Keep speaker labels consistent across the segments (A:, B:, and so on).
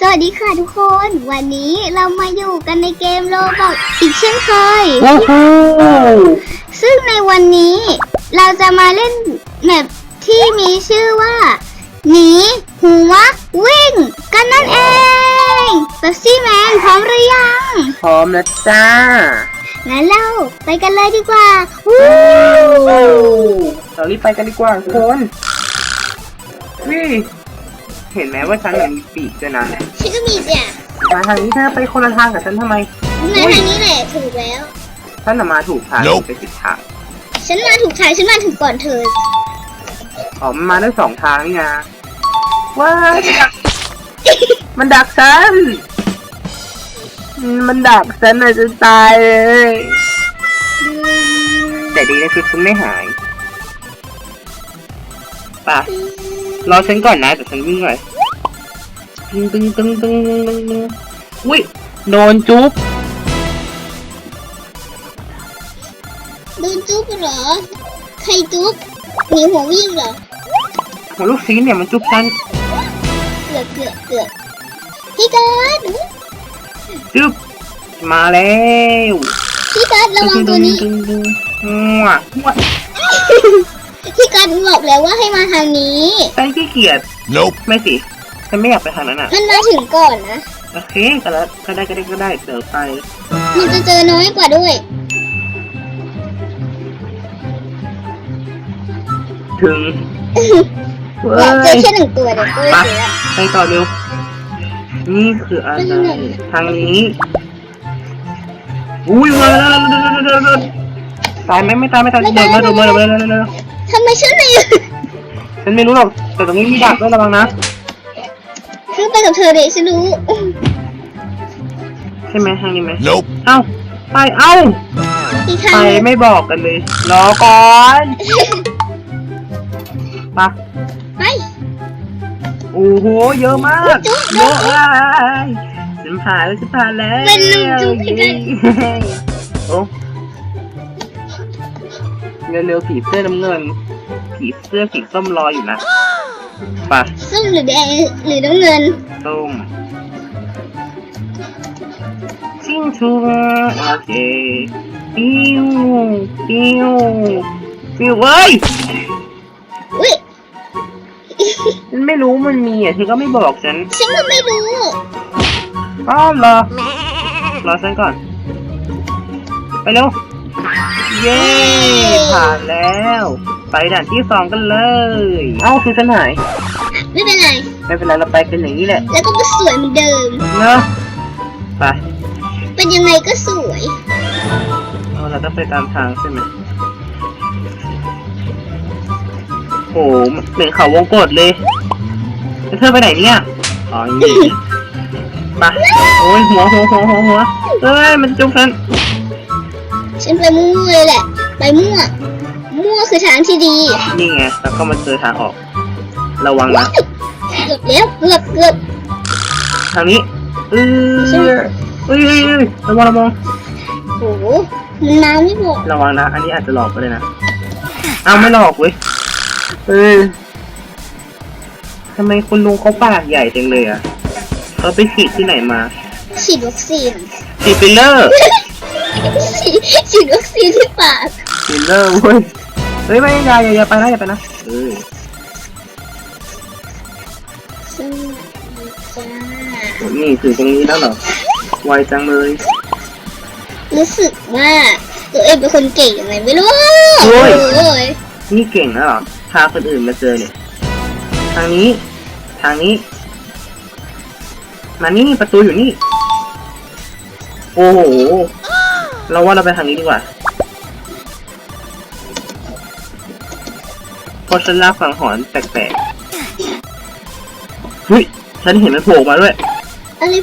A: สวัสดีค่ะทุกคน วันนี้เรามาอยู่กันในเกมโลบอกอีกเช่นเคย
B: โอ้โห
A: ซึ่งในวันนี้เราจะมาเล่นแมปที่มีชื่อว่า หนี หัว วิ่ง กันนั่นเองเ e ปซี่แมนพร้อมหรือยัง
B: พร้อมแล้วจ้า
A: งั้นเราไปกันเลยดีกว่าวู้
B: เรารีบไปกันดีกว่าทุกคนวิ เห็นไหมว่าฉันน่ะมีปีกด้วยนะ
A: ฉันก็มีจ้ะ
B: มาทางนี้เธอไปคนละทางกับฉันทำไม
A: มาทางนี้แหละถูกแล้ว
B: ฉันน่ะมาถูกทาง
C: Nope
B: ไปผิดทาง
A: ฉันมาถูกทางฉันมาถึงก่อนเธอ
B: อ๋อมันมาได้สองทางนี่นะว้ายมันดักมันดักฉัน มันดักฉันน่ะจะตายเลยแต่ดีนะคือฉันไม่หายไป่ะ รอฉันก่อนนะแต่ฉันวิ่งหน่อยตึงตึงตึงตึงตึงตึงตึงอุ้ยโดนจุ๊บ
A: โดนจุ๊บเหรอ ใครจุ๊บหนีหัววิ่งเหรอ
B: หัวลูกซีเนี่ยมันจุ๊บฉัน
A: เกือบเกือบเกือบพี่การ์ด
B: จุ๊บมาแล้ว
A: พี่การ์ดระวังตัวนี้
B: ตึงตึงตึงตึงหัวหัว
A: พี่การ์ดบอกแล้วว่าให้มาทางนี้
B: ฉันขี้เกียจ
C: Nope.
B: ไม่สิฉันไม่อยากไปทางนั้นอะ
A: มันมาถึงก่อนนะ
B: โอเคก็แล้วก็ได้ก็ได้ก็ได้เดี๋ยวไป
A: มันจะเจอน้อยกว่าด้วย
B: ถึงเว้
A: อยากเจอยแค่หนึ่งตัวเดี๋ยวก็
B: ไป
A: เจอละ
B: ไปต่อเร็ว นี่คืออะไรทางนี้ อุ้ยมาแล้วตายไหมไม่ตายไม่ตายเดินมาเดินมาเดินมาเดินมาเดินมา
A: ทำไมฉันไม่อยู่
B: ฉันไม่รู้หรอก แต่ตรงนี้มีดักด้วยระวังนะ
A: ฉันไปกับเธอเด็ฉันรู้
B: ใช่ไหมทางนี้ไหม
C: Nope.
B: เอ้า ไป เอ้า
A: อีกทาง
B: ไป
A: หนึ่ง
B: ไม่บอกกันเลย รอก่อนไปะ
A: ไป
B: โอ้โห เยอะมากเยอะเลยฉันผ่านแล้วฉันผ่านแล้ว
A: เป็นลุงจุ๊บพี่กัน
B: โอ้ เร็วๆผีเสื้อน้ำเงิน ผีเสื้อสีส้มรออยู่นะไปะ
A: ส้มหรือแดงหรือน้ำเงิน
B: ส้มชิงชูโอเคปิ้วปิ้วปิ้วเว้ย
A: อุ้ย
B: ฉันไม่รู้มันมีอะเธอก็ไม่บอกฉัน
A: ฉันก็ไม่รู้
B: อ้าวรอรอฉันก่อน ไปเร็ว เย้ ผ่านแล้ว ไปด่านที่สองกันเลย เอ้าคือฉันหาย
A: ไม่เป็นไร
B: ไม่เป็นไรเราไปกันอย่างนี้แหละ
A: แล้วก็มาสวยเหมือนเดิม
B: เนอะไป
A: เป็นยังไงก็สวย
B: เอาเราต้องไปตามทางใช่ไหมโอ้เหมือนเขาวงกดเลยแล้วเธอไปไหนเนี่ย อ๋อนี่ไปโอ้ยหัวหัวหัวหัวหัวเอ้ย มันจุกฉัน
A: ฉันไปมั่วเลยแหละ ไปมั่ว มั่วคือทางที่ดี
B: นี่ไงแล้วก็มาเจอทางออก ระวังนะ
A: เกือบแล้วเกือบเกือบ
B: ทางนี้เออเอ้ยเอ้ยเอ้ยเอ้ยระวังระวัง
A: โหมันมาไม่บอก
B: ระวังนะ อันนี้อาจจะหลอกก็ได้นะเอาไม่หลอกเว้ยเออทำไมคุณลุงเขาปากใหญ่จังเลยอะเขาไปฉีดที่ไหนมา
A: ฉีดวัคซีน
B: ฉีดฟิลเลอร์
A: ฉีดฉีดวัคซีนที่ปาก
B: ฟิลเลอร์เว้ยเฮ้ยไม่อย่าอย่าอย่าไปนะอย่าไปนะเออ
A: สวัสดีจ้า
B: นี่ถึงตรงนี้แล้วเหรอไวจังเลย
A: รู้สึกว่าตัวเองเป็นคนเก่งยังไงไม่รู้
B: โอ้ย
A: โอ้ย
B: นี่เก่งนะเหรอพาคนอื่นมาเจอเนี่ยทางนี้ ทางนี้ มานี่ประตูอยู่นี่ โอ้โห เราว่าเราไปทางนี้ดีกว่าเพราะฉันลากฝังหอนแปลกๆเฮ้ย ฉันเห็นมันโผล่มาด้วย
A: อะไร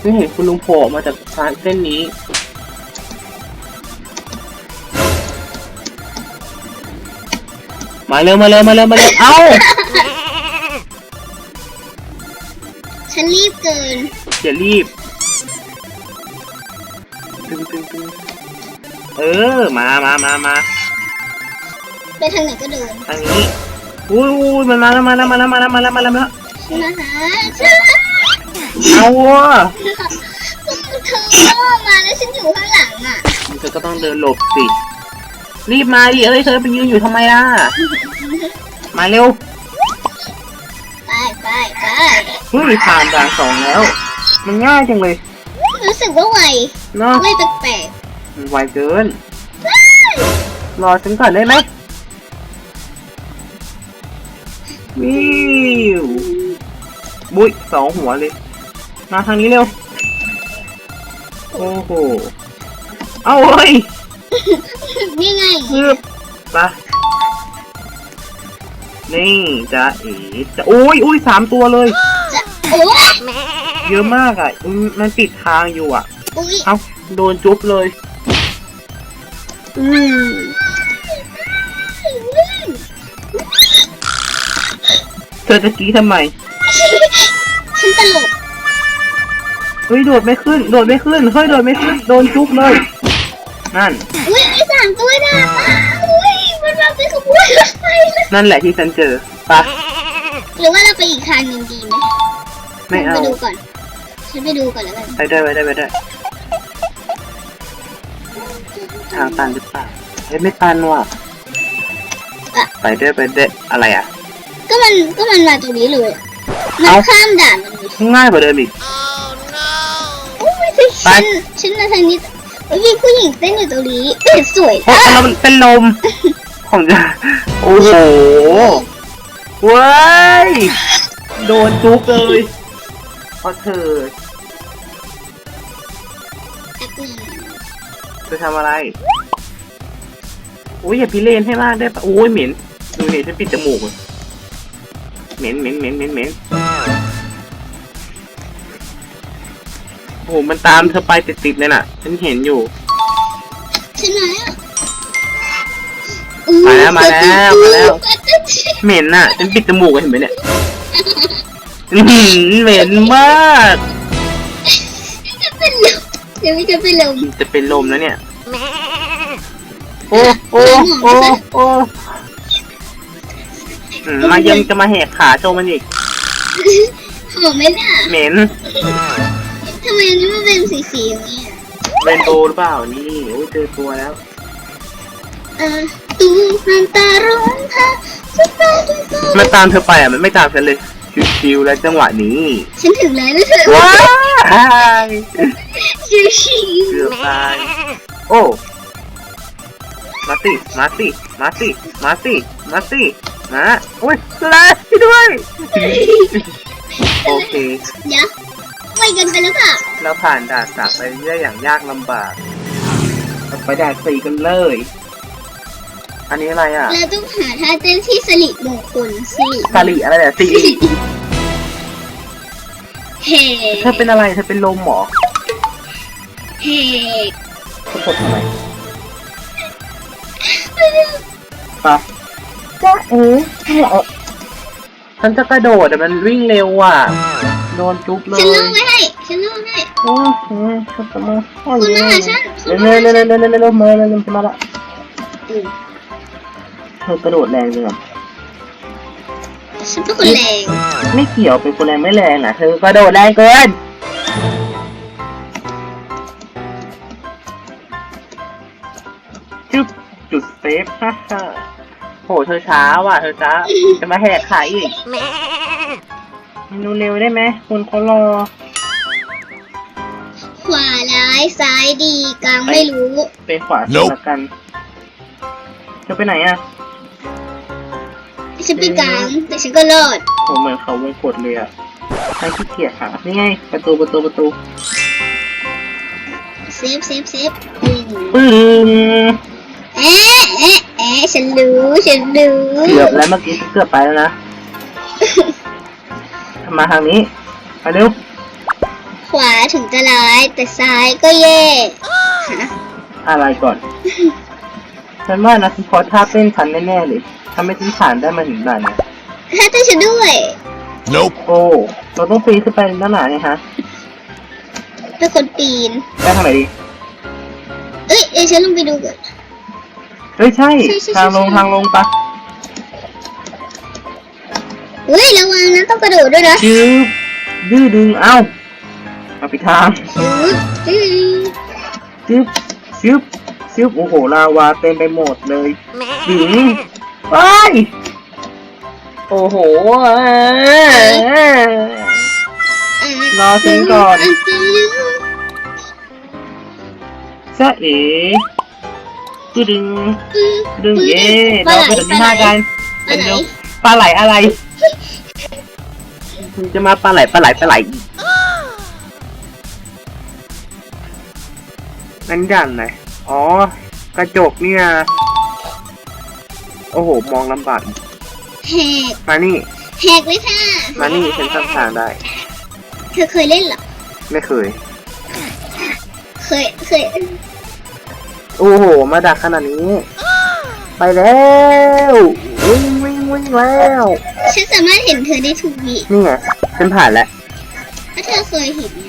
B: ฉันเห็นคุณลุงโผล่ออกมาจากทางเส้นนี้ มาเร็วมาเร็วมาเร็วมาเร็ว เอ้า
A: ฉันรีบเกิน
B: อย่ารีบตึ งตึงตึงเออ มามามามา
A: ไปทางไหนก็เดิน
B: ทางนี้อุ้ยอุ้ยมันมาแล้วมาแล้วมาแล้วมาแล้วมาแล้วมาแล้วมาแล้ว
A: ฉันมาหาฉัน
B: เอาว่ะ
A: เธอมาแล้วฉันอยู่ข้างหลังอะ
B: เธอก็ต้องเดินหลบสิ รีบมาดิเอ้ยเธอไปยืนอยู่ทำไมล่ะ มาเร็ว
A: ไปไปไป
B: เฮ้ยผ่านด่านสองแล้ว มันง่ายจังเลย
A: รู้สึกว่าไว
B: เนาะ
A: ไวแปลก
B: มันไวเกิน รอฉันก่อนได้ไหมวิวบุ้ยสองหัวเลย มาทางนี้เร็ว โอ้โห เอาเฮ้ย
A: ๆนี่ไง
B: ฮึบไปนี่จะเอ๋จะโอ้ยอุ้ยสามตัวเลย
A: จะ โอ้ย
B: เยอะมากอะอืมมันปิดทางอยู่อะ
A: อุ้ย
B: เอ้าโดนจุ๊บเลย อืมเธอจะกรี้ทำไม
A: ฉันตลก
B: เฮ้ยโดดไม่ขึ้น โดดไม่ขึ้น เฮ้ยโดดไม่ขึ้น โดนจุ๊บเลย นั่น
A: อุ้ยไอ้สามตัวน่ะอุ้ยมันมาเป็นขบวนรถไฟเลย
B: นั่นแหละที่ฉันเจอปะ
A: หรือว่าเราไปอีกคันหนึ่งดีไหม
B: ไม่
A: ไป
B: เอา
A: ดูก่อน ฉันไปดูก่อนแล้วกัน
B: ไปได้ไปได้ไปได้ ทางตันหรือเปล่าเฮ้ยไม่ตันว่ะ
A: อะ
B: ไปได้ไปได้อะไรอะ
A: ก็มันก็มันมาตรงนี้เลยอะมัน
B: เอ้า
A: ข้ามด่านมันเลย
B: ง่ายกว่าเดิมอีก
A: โอ้ยฉันฉันมาทางนี้เฮ้ยมีผู้หญิงเต้นอยู่ตรงนี้เต้นสวย
B: โอ้
A: อะ
B: เราเป็นลม ผมจะ โอ้โห เว้ย โดนจุกเลย เพราะเธอ
A: แอปปี้
B: เธอทำอะไรโอ้ยอย่าพิเรนให้มากได้ปะโอ้ยเหม็น ดูนี่ฉันปิดจมูกอะเหม็นเหม็นเหม็นเหม็นเหม็นโอ้โหมันตามเธอไปติดๆเลยน่ะ ฉันเห็นอยู่
A: ฉันมาแล้ว
B: มาแล้วมาแล้วมาแล้ว
A: กดตุ๊ด
B: เหม็นน่ะ ฉันปิดจมูกอะเห็นไหมเนี่ย อื้อหือเหม็นมาก
A: จะเป็นลมเดี๋ยวไม่จะเป็นลม
B: จะเป็นลมแล้วเนี่ย โอ้โอ้โอ้โอ้อืมมายังจะมาแหกขาโชว์มันอีก
A: หอมไหมเนี่ย
B: เหม็น
A: ทำไมอันนี้มันเป็นสีสีๆอย่างนี้อะ
B: เรนโบว์หรือเปล่า นี่โอ้ยเจอตัวแล้ว
A: เออตูฮันตาร้องค่ะสุดยอดสุดยอด
B: มันตามเธอไปอะ มันไม่ตามฉันเลย ชิวๆแล้วจังหวะนี้
A: ฉันถึงแล้วนะเธอ
B: ว้าย
A: ชิวชิ
B: เกือบตายโอ้มาสิมาสิมาสิมาสิมาสิมาโอ้ยสุดาช่วยด้วยโอเค
A: เดี๋ยวไปกันไปหรือเปล่า
B: เราผ่านด่านสามไปได้อย่างยากลำบากเราไปด่านสี่กันเลย อันนี้อะไรอะ
A: เราต้องหาท่าเต้นที่สลิดมงคลสิ
B: กะหรี่อะไรเนี่ยสี่
A: เฮ้
B: เธอเป็นอะไร เธอเป็นลมเหรอ
A: เฮ้
B: เธอกดทำไมปะจ้าเอ๋ฉันจะกระโดดแต่มันวิ่งเร็วอะ โดนจุ๊บเลย
A: ฉันล่อไว้ให้ ฉันล่อให้
B: โอ้โหฉันจะมา
A: คุณมาหาฉันคุณ
B: เร็ว
A: มา
B: เร็
A: หาวฉั
B: เร็
A: น
B: วเร็วเร็วเร็วเร็วเร็วเร็วจะมาละ
A: อืม
B: เธอกระโดดแรงจังอะ
A: ฉันเป็นคนแรง
B: ไม่เกี่ยวเป็นคนแรงไม่แรงอะเธอกระโดดแรงเกินจุดจุดเซฟฮ่าฮ่าโหเธอช้าว่ะเธอช้าจะมาแหกขายอีกดูเร็วได้ไหมคนเขารอ
A: ขวาร้ายซ้ายดีกลางไม่รู้
B: ไปขวาสุดละกัน เธอไปไหนอะ
A: ฉันไปกลางแต่ฉันก็รอด
B: ผมเหมือนเขาวงกดเลยอะใครขี้เกียจหานี่ไงประตูประตูประตู
A: เซฟเซฟเซฟอืม
B: ปึ้ง
A: เอ๊ะเอ๊ะเอ๊ะฉันรู้ฉันรู้
B: เกือบแล้วเมื่อกี้เกือบไปแล้วนะมาทางนี้มาเร็ว
A: ขวาถึงจะร้ายแต่ซ้ายก็แย่ฮะ
B: อะไรก่อนฉันว่านะฉันพอท่าเต้นฉันแน่ๆเลย ทำให้ฉันผ่านได้มาถึงด่านเนี่ย
A: ถ้าเต้นฉันด้วย
C: Nope.
B: โอ้เราต้องปีนขึ้นไปด้านหนาเนี่ยฮะ
A: เป็นคนปีน
B: ไปทางไหนดี
A: เอ้ยเดี๋ยวฉันลงไปดูก่อน
B: เฮ้ยใช่
A: ใช่ใช่
B: ทางลง
A: ใช่
B: ทางลงปะ
A: เฮ้ยระวังนะต้องกระโดดด้วยนะ
B: จืบดื้อดึงเอ้าเอาไปทาง
A: จืดจืด
B: ชึบชึบชึบโอ้โหลาวาเต็มไปหมดเลยดิง ไปโอ้โหเอ้ยรอฉันก่อนซะเอ๋ตึดึงตึดึงเย่เราไปถึงที่ห้ากัน
A: ปลาไหล
B: เร็วปลาไหลอะไรมันจะมาปลาไหลปลาไหลปลาไหลอีกนั่นด่านไหนอ๋อกระจกเนี่ย โอ้โห มองลำบาก
A: แหก
B: มานี่
A: แหกเลยค่ะ
B: มานี่ฉันทำทางได้
A: เธอเคยเล่นเหรอ
B: ไม่เคย
A: เคย เคย
B: โอ้โห มาดักขนาดนี้ ไปแล้ววิ่งวิ่งวิ่งแล้ว
A: ฉันสามารถเห็นเธอได้ทุกวิ
B: นี่ไง ฉันผ่านแล้ว
A: ถ้าเธอเคยเห็นไง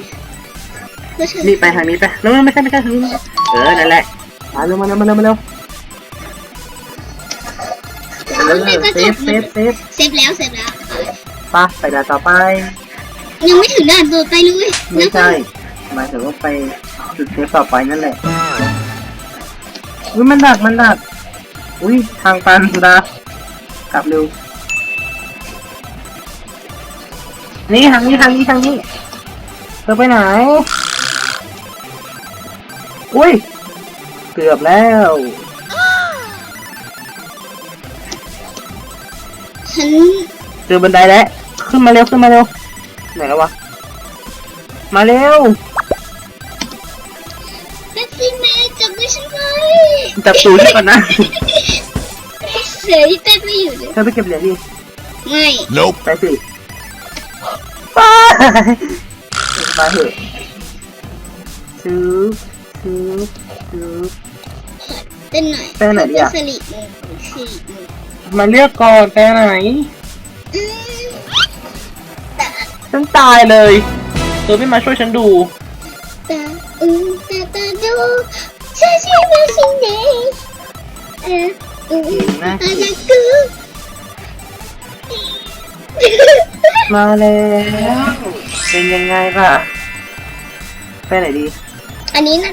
A: ว่าเธอ
B: นี่ไปทางนี้ไปแล้วไม่ใช่ไม่ใช่ทางนี้ เออ นั่นแหละ มาเร็วมาเร็วมาเร็วมาเร็ว เร็ว
A: ในกระ
B: เซ
A: จ
B: ฟ
A: ก
B: เซฟเซฟ
A: เซฟแล้วเซฟแล้ว
B: ไปไปด่านต่อไป
A: ยังไม่ถึงด่านตัวไปเลย
B: ไม่ใช่หมายถึงว่าไปจุดเซฟต่อไปนั่นแหละอุ้ยมันดักมันดักอุ้ยทางตันสุดากลับเร็วนี่ทางนี้ทางนี้ทางนี้เธอไปไหน อุ้ย เกือบแล้ว
A: ฉัน
B: เจอบันไดแล้ว ขึ้นมาเร็วขึ้นมาเร็วไหนแล้ววะ มาเร็ว
A: แบ็คซี่แม่จับมือฉันไว้
B: จับตูดให้ก่อนนะ
A: เสือที่เต้นไม่อยู่เลย
B: เธอไปเก็บเหรียญดิ
A: ไม่
C: Nope.
B: ไปสิไปไปเถอะซื้อซื้อซื้อ
A: เต้นหน่อย
B: เต้นหน่อยดิอะ
A: สลิดมือสลิดมือ
B: มาเลือกก่อนไปไหนฉันตายเลยเธอไม่มาช่วยฉันดู
A: ตาอืมตาตาดูชาชิมาชิเนเอออืมอา
B: เกลีย
A: นากู
B: มาแล้วเป็นยังไงล่ะไปไหนดี
A: อันนี้นะ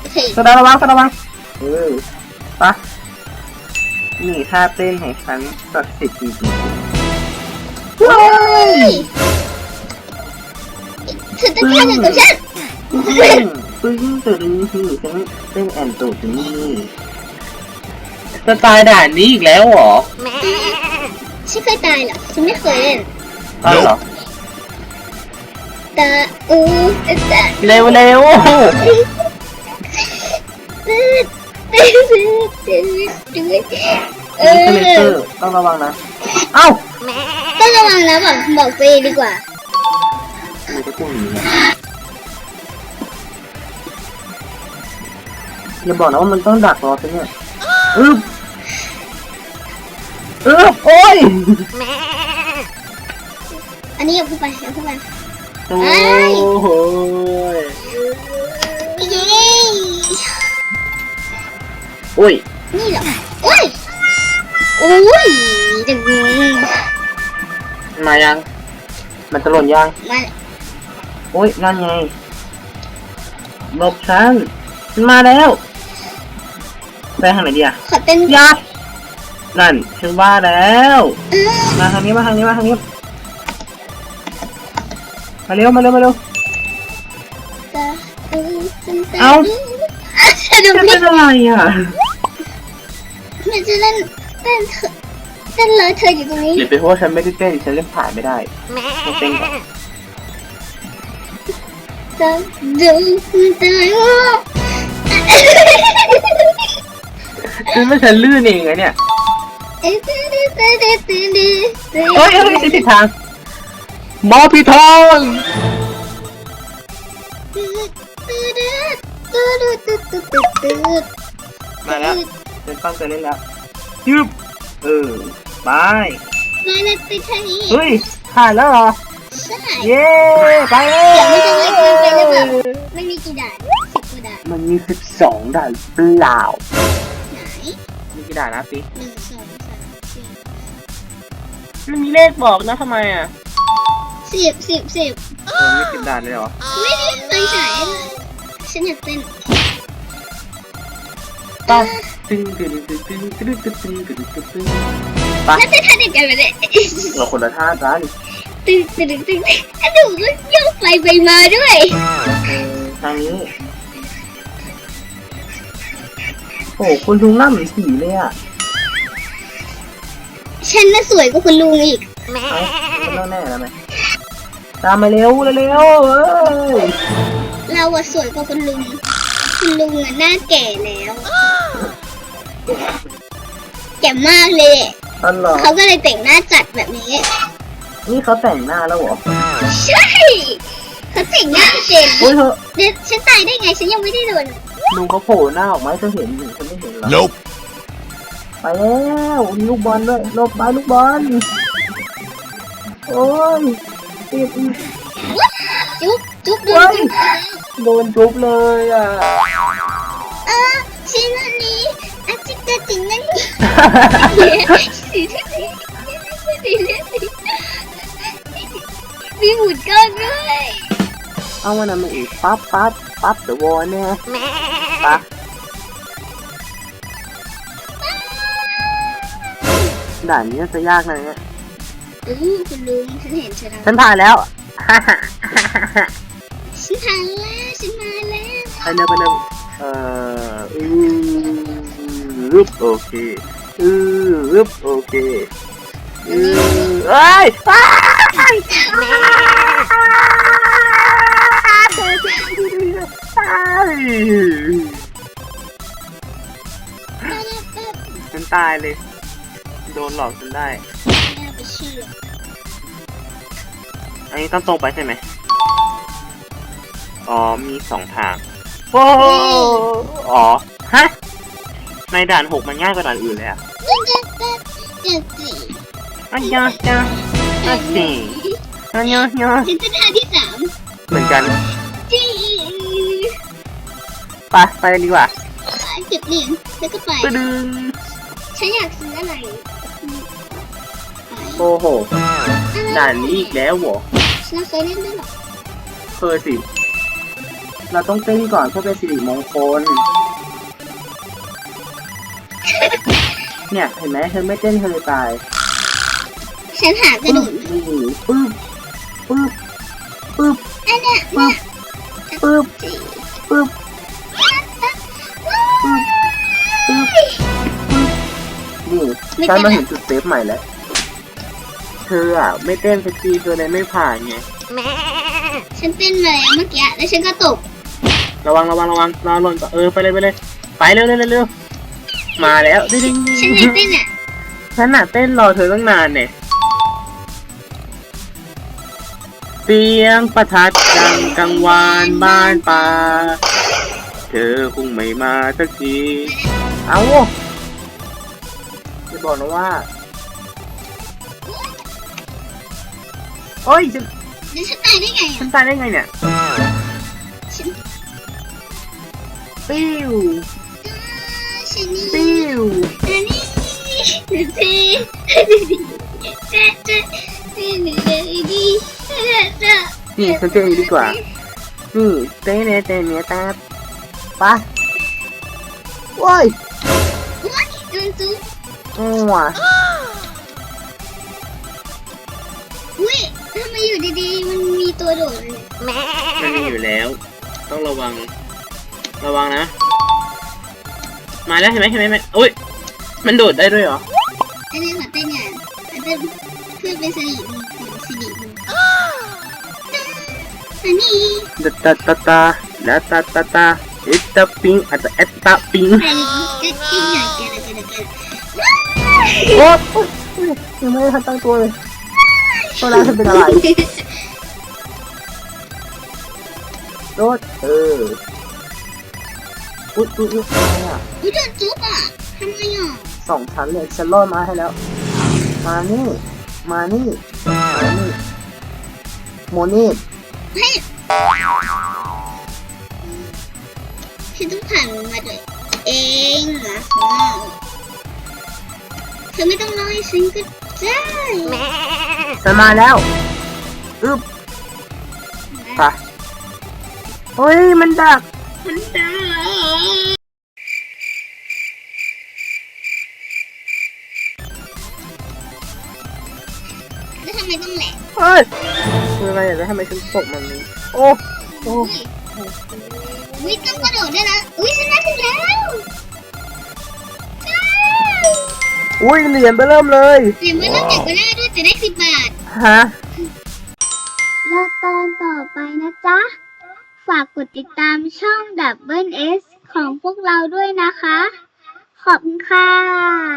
A: โอเค
B: สดาระวังสดาระวังเออปะ นี่ท่าเต้นของฉันศักดิ์สิทธิ์จริงๆเฮ้ย
A: เธอต้องแข่งกับฉัน
B: ปึ้งปึ้งตื่นที่ฉันเต้นแอนตูดนี่จะตายด่านนี้อีกแล้วเหรอ
A: ฉันเคยตายเหรอฉันไม่เคยเล่น
B: อ้าวเหรอ
A: ตาอูตาตา
B: เร็วเร็ว
A: ตืดตืดตืดตืดตืด เอ
B: นี่คาเลเตอ
A: อ
B: ร์ต้องระวังนะ เอ้า
A: ต้องระวังนะบอกบอกตัวเองดีกว่า
B: มีตะกุ้งอย่างนี้อย่าบอกนะว่ามันต้องดักรอฉันเนี่ยอึ๊บอึ๊บโอ้ย
A: อันนี้อย่าพูดไปอย่าพูดไป
B: โอ้โห อ้ย
A: นี่เหรอโอ้ยโอ้ยดึง
B: มายัง มันจะหล่นยัง
A: มา
B: โอ้ยนั่นไงหลบฉันมันมาแล้ว ไปทางไหนดีอะ
A: ขอเต้น
B: ยานั่นฉันว่าแล้ว
A: เออ
B: มาทางนี้มาทางนี้มาทางนี้ มาเร็วมาเร็วมาเร็ว
A: ตาอูตา
B: เอ้า
A: สนุก
B: จะ
A: ไหม
B: เป็นอะไรอะ
A: ม่จะเล่นเต้นเธอเต้นเลยเธออยู่ตรงนี้
B: หรือเป็นเพราะฉันไม่ได้เต้นฉันเล่นผ่านไม่ได้แม่เต้นก่อน
A: จะดึงใจว่
B: คือไม่ฉันลื่นเองไงเนี่ย
A: เฮ้ย
B: เฮ้ยเฮ้ยผิทางหมอพี่ท
A: อง
B: มาแล้ว ฉันตั้งใจเล่นแล้วยึบเออไป
A: มาเลยไปทางนี้
B: เฮ้ยผ่านแล้วเหรอ
A: ใช่
B: เย้ไปเลย
A: เดี๋ยวมันจะไม่เกินไปหรือเปล่ามันมีกี่ด่านสิบกว่าด่าน
B: มันมีสิบสองด่านเปล่า
A: ไหน
B: มีกี่ด่านนะสิ
A: หนึ่งสองสามสี่
B: มันมีเลขบอกนะทำไมอะ
A: สิบสิบสิบ
B: เออไม่สิบด่านเลยเหรอ
A: ไม่ได้เคยฉายเลยฉันอยากเต้น
B: ไป ตึงตึงตึงตึงตึงตึงตึงตึงตึงตึงไป
A: แล้วจะทำยังไงไปเลย
B: เราคนละท่ากัน
A: ตึงตึงตึงตึงกระดูกก็โยกไปไปมาด้วย
B: เออทางนี้โอ้คุณลุงหน้าเหมือนผีเลยอะ
A: ฉันน่ะสวยกว่าคุณลุงอีก
B: เอ้าไม่ต้องแน่แล้วไหมตามมาเร็วเร็วเอ้ย
A: เราอะสวยกว่าคุณลุง คุณลุงอะหน้าแก่แล้ว แก่มากเลย
B: อันเหรอ
A: เขาก็เลยแต่งหน้าจัดแบบนี้
B: นี่เขาแต่งหน้าแล้วเหรอ
A: ใช่เขาแต่งหน้าเก่ง
B: เฮ้ยเธอ
A: เดี๋ยวฉันตายได้ไงฉันยังไม่ได้โดน
B: ลุงเขาโผล่หน้าออกมาให้เธอเห็นอยู่ฉันไม่เห็นหรอ
C: Nope.
B: ไปแล้วมีลูกบอลด้วยหลบไปลูกบอล โอ้ยติดอีก
A: จุ๊บจุ๊บโด
B: เฮ้
A: น
B: ยโดนจุ๊บเลยอะ
A: เออชินันนี้ อาจิตาจินันนี้สีสีสีสีมีหุ่นก้อนด้วย
B: เอามันมาอีกปั๊บปั๊บปั๊บเดอะวอลเนี่ยปะด่านนี้จะยากนะเนี่ย
A: อู้คุณลุงฉันเห็นฉันแล้ว
B: ฉันผ่านแล้ว
A: ฉันทานแล้วฉันมาแล้ว
B: ไปเร็วไปเร็วเอ่ออือ รึบโอเคอือรึบโอเคอือเอ้ยอ้ายฉันตายเลย โดนหลอกฉันได้
A: แม่ไปเชื่อ
B: อันนี้ต้องตรงไปใช่ไหมอ๋อ มีสองทาง โอ้ อ๋อ ฮะ ในด่านหกมันง่ายกว่าด่านอื่นเลยอะ
A: จะจะจะจะจี
B: อันยาจ้าอันสิอันยายา
A: ฉันจะทานที่สาม
B: เหมือนกัน
A: จี
B: ไปไปกันดีกว่า
A: เก็บเหรียญแล้วก็ไป
B: ไปดึง
A: ฉันอยากซื้ออะไร
B: โอ้โหด่านนี้อีกแล้วเหรอ
A: ฉันเคยเล่นด้วยหรอ
B: เคยสิ เราต้องเต้นก่อนเพื่อเป็นสิริมงคล เนี่ยเห็นไหมเธอไม่เต้นเธอเลยตาย
A: ฉันหากระ
B: ปึ๊
A: ดู
B: บ
A: ก
B: นี่ปึ๊บปึ๊บปึ๊บ
A: อันเนี้ย
B: ปึ๊บปึ๊บ
A: จี
B: ปึ๊บปึ๊บปึ๊บปึ๊บนี่ฉันมาเห็นจุดเซฟใหม่แล้ว เธออะไม่เต้นสักทีเธอเลยไม่ผ่านไง
A: ฉันเต้นมาแล้วเมื่อกี้แล้วฉันก็ตก
B: ระวังระวังระวังรอหล่นก่อนเออไปเลยไปเลยไปเร็วเร็วเร็วเร็ว มาแล้วดิ้งดิ้ง
A: ฉันอยากเต้นอะ
B: ฉันน่ะเต้นรอเธอตั้งนานเนี่ยเสียงประทัดดังกังวานบ้านป่าเธอคงไม่มาสักทีเอาจะบอกนะว่าโอ้ยฉัน
A: เดี๋ยวฉันตายได้ไง
B: ฉั
A: อะ
B: นตายได้ไงเนี่ย
A: ฉัน
B: ปิ้ว
A: ฉันนี่
B: ปิ้ว
A: นี่
B: ฉันเจอดีกว่า นี่เต้เนเต้เนตาปะว้ย
A: อ้
B: ว
A: อุ้ยทำไมอยู่ดีๆ มันมีตัวโดดแม่
B: มันมีอยู่แล้ว ต้องระวัง ระวังนะ มาแล้วเห็นไหมเห็นไหมเห็นอุ้ย มันโดดได้ด้วยเหรอ
A: อันนี้ขอเต้นงานอันเต้นเพื่อเป็นสิริมงคลสิริมงคลอันนี้
B: ตาตาตาตาลาตาตาตาเอตตาปิงอัตตาเอตตาปิง
A: อันนี้ก็กินอย่างกันกันกัน
B: โอ้ยยังไม่ทันตั้งตัวเลยตัวร้ายฉันเป็นอะไรโดดเออ อุ๊ยอุ๊ยอุ๊ยอะไรอะ
A: อุ้ยโดนจุ๊บอะทำไมอะ
B: สองชั้นเลยฉันรอดมาให้แล้ว มานี่ มานี่มานี่โมนี่
A: เฮ้ยฉันต้องผ่านมันมาด้วยเองเหรอว้าวเธอไม่ต้องรอให้ฉันก็ได้
B: ฉันมาแล้วอึบไปเฮ้ยมันดัก มันดัก
A: แล้วทำไมต้องแหลก
B: เฮ้ยคืออะไรแล้วทำไมฉันตกมันนี้โอ้โอ้
A: ยอุ้ยต้องกระโดดด้วยนะอุ้ยฉันมาถึงแล้ว
B: อุ้ยเหรียญไปเริ่มเลย
A: เสียงว่าเริ่มจากก็ได้ด้วยจะได้สิบบาท
B: ฮะ
A: แล้วตอนต่อไปนะจ๊ะ ฝากกดติดตามช่องดับเบิลเอสของพวกเราด้วยนะคะ ขอบคุณค่ะ